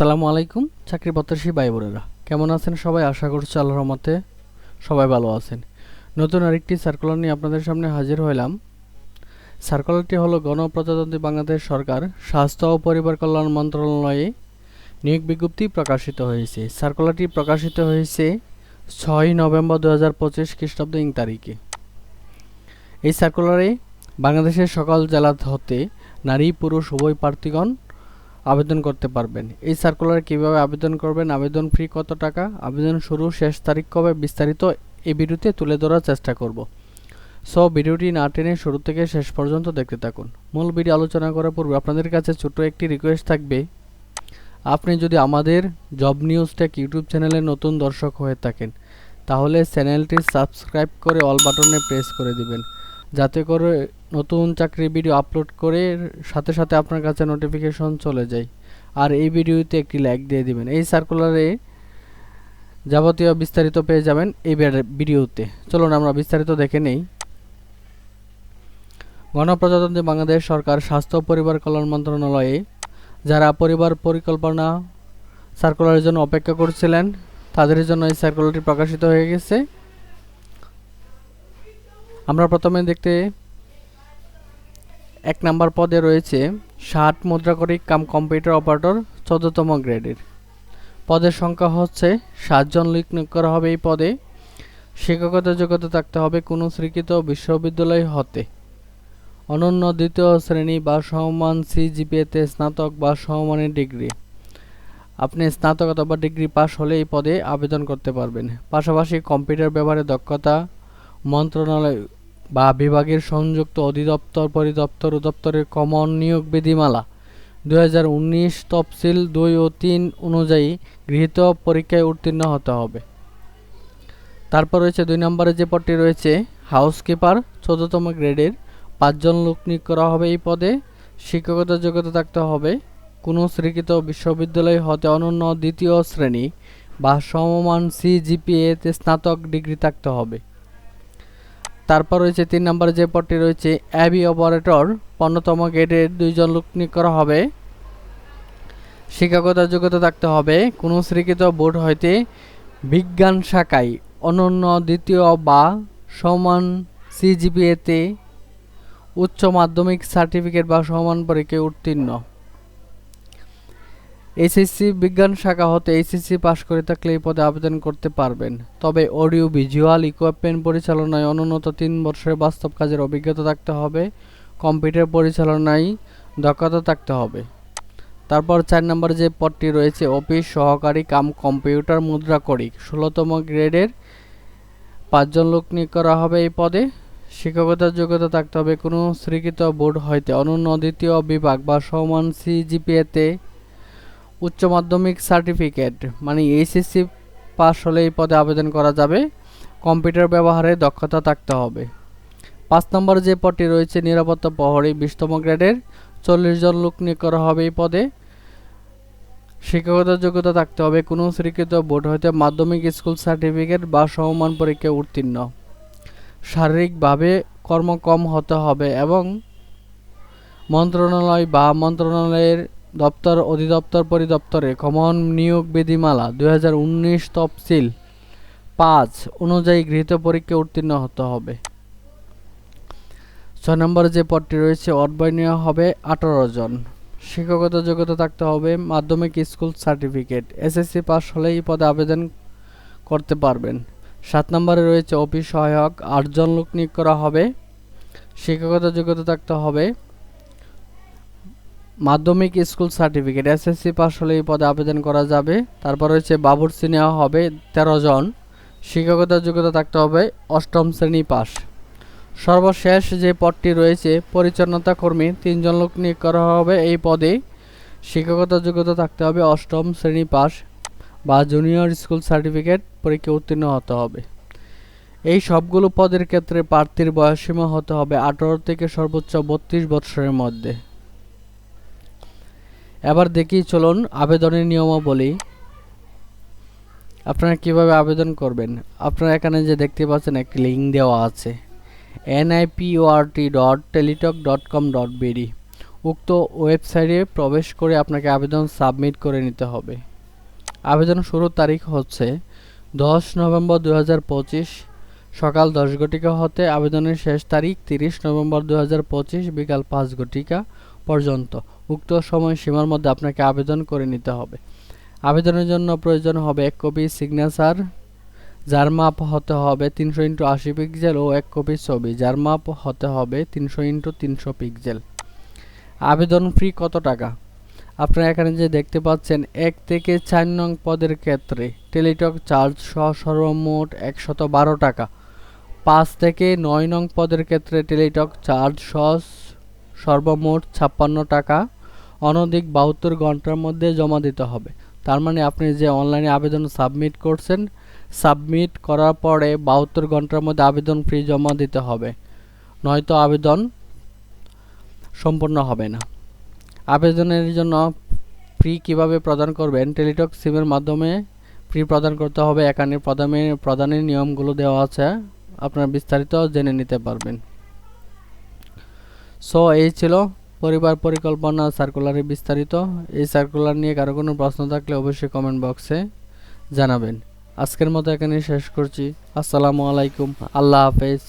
আসসালামু আলাইকুম, চাকরি প্রত্যাশী ভাই বোনেরা কেমন আছেন সবাই? আশা করছি আল্লাহর রহমতে সবাই ভালো আছেন। নতুন আরেকটি সার্কুলার নিয়ে আপনাদের সামনে হাজির হলাম সার্কুলারটি হলো গণপ্রজাতন্ত্রী বাংলাদেশ সরকার স্বাস্থ্য ও পরিবার কল্যাণ মন্ত্রণালয়ে নিয়োগ বিজ্ঞপ্তি প্রকাশিত হয়েছে। সার্কুলারটি প্রকাশিত হয়েছে ছয় নভেম্বর দু হাজার পঁচিশ খ্রিস্টাব্দ ইং তারিখে। এই সার্কুলারে বাংলাদেশের সকল জেলা হতে নারী, পুরুষ, উভয় প্রার্থীগণ আবেদন করতে পারবেন। এই সার্কুলারে কীভাবে আবেদন করবেন? আবেদন ফি কত টাকা? আবেদন শুরু শেষ তারিখ কবে? বিস্তারিত এই ভিডিওতে তুলে ধরার চেষ্টা করব। সো ভিডিওটি না টেনে শুরু থেকে শেষ পর্যন্ত দেখতে থাকুন। মূল ভিডিও আলোচনা করার পূর্বে আপনাদের কাছে ছোট্ট একটি রিকোয়েস্ট থাকবে। আপনি যদি আমাদের জব নিউজ টেক ইউটিউব চ্যানেলে নতুন দর্শক হয়ে থাকেন, তাহলে চ্যানেলটি সাবস্ক্রাইব করে অল বাটনে প্রেস করে দিবেন। যাতে করে নতুন চাকরি ভিডিও আপলোড করে সাথে সাথে আপনার কাছে নোটিফিকেশন চলে যায়। আর এই ভিডিওতে একটি লাইক দিয়ে দিবেন। এই সার্কুলারে যাবতীয় বিস্তারিত পেয়ে যাবেন এই ভিডিওতে চলুন আমরা বিস্তারিত দেখে নেই। গণপ্রজাতন্ত্রী বাংলাদেশ সরকার স্বাস্থ্য পরিবার কল্যাণ মন্ত্রণালয়ে যারা পরিবার পরিকল্পনা সার্কুলারের জন্য অপেক্ষা করছিলেন, তাদের জন্য এই সার্কুলারটি প্রকাশিত হয়ে গেছে। আমরা প্রথমে দেখতে এক নাম্বার পদে রয়েছে ষাট মুদ্রাকরিক কাম কম্পিউটার অপারেটর চোদ্দতম গ্রেডের। পদের সংখ্যা হচ্ছে সাতজন লিক নিয়োগ করা হবে এই পদে। শিক্ষকতা যোগ্যতা থাকতে হবে কোনো স্বীকৃত বিশ্ববিদ্যালয় হতে। অনন্য দ্বিতীয় শ্রেণি বা সমমান সিজিপিএতে স্নাতক বা সমমানের ডিগ্রি। আপনি স্নাতক অথবা ডিগ্রি পাশ হলে এই পদে আবেদন করতে পারবেন। পাশাপাশি কম্পিউটার ব্যবহারে দক্ষতা, মন্ত্রণালয় বা বিভাগের সংযুক্ত অধিদপ্তর, পরিদপ্তর অধিদপ্তরের কমন নিয়োগ বিধিমালা দুই হাজার উনিশ তফসিল দুই ও তিন অনুযায়ী গৃহীত পরীক্ষায় উত্তীর্ণ হতে হবে। তারপর রয়েছে দুই নম্বরে যে পদটি রয়েছে, হাউসকিপার, চোদ্দতম গ্রেডের। পাঁচজন লোক নিয়োগ করা হবে এই পদে। শিক্ষকতার যোগ্যতা থাকতে হবে। কোনো স্বীকৃত বিশ্ববিদ্যালয় হতে অনন্য দ্বিতীয় শ্রেণি বা সমমান সিজিপিএতে স্নাতক ডিগ্রি থাকতে হবে। তারপর রয়েছে তিন নম্বরে যে পদটি রয়েছে অ্যাবি অপারেটর পণ্যতম গ্রেডের দুইজন লোক নিয়োগ করা হবে। শিক্ষকতার যোগ্যতা থাকতে হবে। কোনো স্বীকৃত বোর্ড হইতে বিজ্ঞান শাখায় অনন্য দ্বিতীয় বা সমান সিজিপিএতে উচ্চ মাধ্যমিক সার্টিফিকেট বা সমান পরীক্ষায় উত্তীর্ণ। এইচএসসি বিজ্ঞান শাখা হতে এইচএসসি পাশ করে থাকলে এই পদে আবেদন করতে পারবেন। তবে অডিও, ভিজুয়াল ইকুইপমেন্ট পরিচালনায় অনুন্নত তিন বছরের বাস্তব কাজের অভিজ্ঞতা থাকতে হবে, কম্পিউটার পরিচালনায় দক্ষতা থাকতে হবে। তারপর চার নম্বর যে পদটি রয়েছে, অফিস সহকারী কাম কম্পিউটার মুদ্রা করিক। ষোলোতম গ্রেডের পাঁচজন লোক নিয়োগ করা হবে এই পদে। শিক্ষকতার যোগ্যতা থাকতে হবে কোনো স্বীকৃত বোর্ড হইতে। অনন্য দ্বিতীয় বিভাগ বা সমান সিজিপিএতে উচ্চ মাধ্যমিক সার্টিফিকেট মানে এইচএসসি পাস হলে এই পদে আবেদন করা যাবে। কম্পিউটার ব্যবহারে দক্ষতা থাকতে হবে। পাঁচ নম্বর যে পদটি রয়েছে, নিরাপত্তা প্রহরী বিশতম গ্রেডের, চল্লিশ জন লোক নিয়োগ করা হবে এই পদে। শিক্ষকতার যোগ্যতা থাকতে হবে, কোনো স্বীকৃত বোর্ড হইতে মাধ্যমিক স্কুল সার্টিফিকেট বা সমমান পরীক্ষায় উত্তীর্ণ। শারীরিকভাবে কর্ম কম হতে হবে এবং মন্ত্রণালয় বা মন্ত্রণালয়ের দপ্তর অধিদপ্তর পরিদপ্তরে কমন নিয়োগ বিধিমালা দুই হাজার উনিশ তফসিল পাঁচ অনুযায়ী গৃহীত পরীক্ষা উত্তীর্ণ হতে হবে। ছয় নম্বরে যে পদটি রয়েছে অর্বায়নীয় হবে আঠারো জন। শিক্ষকতা যোগ্যতা থাকতে হবে, মাধ্যমিক স্কুল সার্টিফিকেট। এসএসসি পাস হলে এই পদে আবেদন করতে পারবেন। সাত নম্বরে রয়েছে অফিস সহায়ক, আটজন লোক নিয়োগ করা হবে। শিক্ষকতা যোগ্যতা থাকতে হবে মাধ্যমিক স্কুল সার্টিফিকেট এসএসসি পাস হলে এই পদে আবেদন করা যাবে। তারপর রয়েছে বাবুরসি নেওয়া হবে তেরো জন। শিক্ষকতার যোগ্যতা থাকতে হবে অষ্টম শ্রেণি পাস সর্বশেষ যে পদটি রয়েছে, পরিচ্ছন্নতা কর্মী তিনজন লোক নিয়োগ করা হবে এই পদে। শিক্ষকতার যোগ্যতা থাকতে হবে অষ্টম শ্রেণি পাস বা জুনিয়র স্কুল সার্টিফিকেট পরীক্ষা উত্তীর্ণ হতে হবে। এই সবগুলো পদের ক্ষেত্রে প্রার্থীর বয়সসীমা হতে হবে আঠারো থেকে সর্বোচ্চ বত্রিশ বৎসরের মধ্যে। এবার দেখি চলুন আবেদনের নিয়মাবলী। আপনারা কীভাবে আবেদন করবেন? আপনারা এখানে যে দেখতে পাচ্ছেন একটি লিঙ্ক দেওয়া আছে। NIPORT dot teletalk dot com dot BD উক্ত ওয়েবসাইটে প্রবেশ করে আপনাকে আবেদন সাবমিট করে নিতে হবে। আবেদন শুরুর তারিখ হচ্ছে দশ নভেম্বর দুই হাজার পঁচিশ। সকাল দশ ঘটিকা হতে আবেদনের শেষ তারিখ তিরিশ নভেম্বর দুই হাজার পঁচিশ বিকাল পাঁচ ঘটিকা পর্যন্ত। উক্ত সময় সীমার মধ্যে আপনাকে আবেদন করে নিতে হবে। আবেদনের জন্য প্রয়োজন হবে এক কপি সিগনেচার যার মাপ হতে হবে তিনশো ইন্টু আশি পিক্সেল ও এক কপি ছবি, যার মাপ হতে হবে তিনশো ইন্টু তিনশো পিক্সেল আবেদন ফি কত টাকা? আপনারা এখানে যে দেখতে পাচ্ছেন, এক থেকে চার নং পদের ক্ষেত্রে টেলিটক চার্জ সহ সর্বমোট একশত বারো টাকা। পাঁচ থেকে নয় নং পদের ক্ষেত্রে টেলিটক চার্জ সহ সর্বমোট ছাপ্পান্ন টাকা। অনধিক বাহাত্তর ঘণ্টার মধ্যে জমা দিতে হবে। তার মানে আপনি যে অনলাইনে আবেদন সাবমিট করছেন, সাবমিট করার পরে বাহাত্তর ঘণ্টার মধ্যে আবেদন ফি জমা দিতে হবে। নয়তো আবেদন সম্পূর্ণ হবে না। আবেদনের জন্য ফি কীভাবে প্রদান করবেন, টেলিটক সিমের মাধ্যমে ফি প্রদান করতে হবে। এখানে প্রদানের প্রদানের নিয়মগুলো দেওয়া আছে। আপনারা বিস্তারিত জেনে নিতে পারবেন। সো, এই ছিল পরিবার পরিকল্পনা সার্কুলারে বিস্তারিত। এই সার্কুলার নিয়ে কারও কোনো প্রশ্ন থাকলে অবশ্যই কমেন্ট বক্সে জানাবেন। আজকের মতো এখানে শেষ করছি। আসসালামু আলাইকুম। আল্লাহ হাফেজ।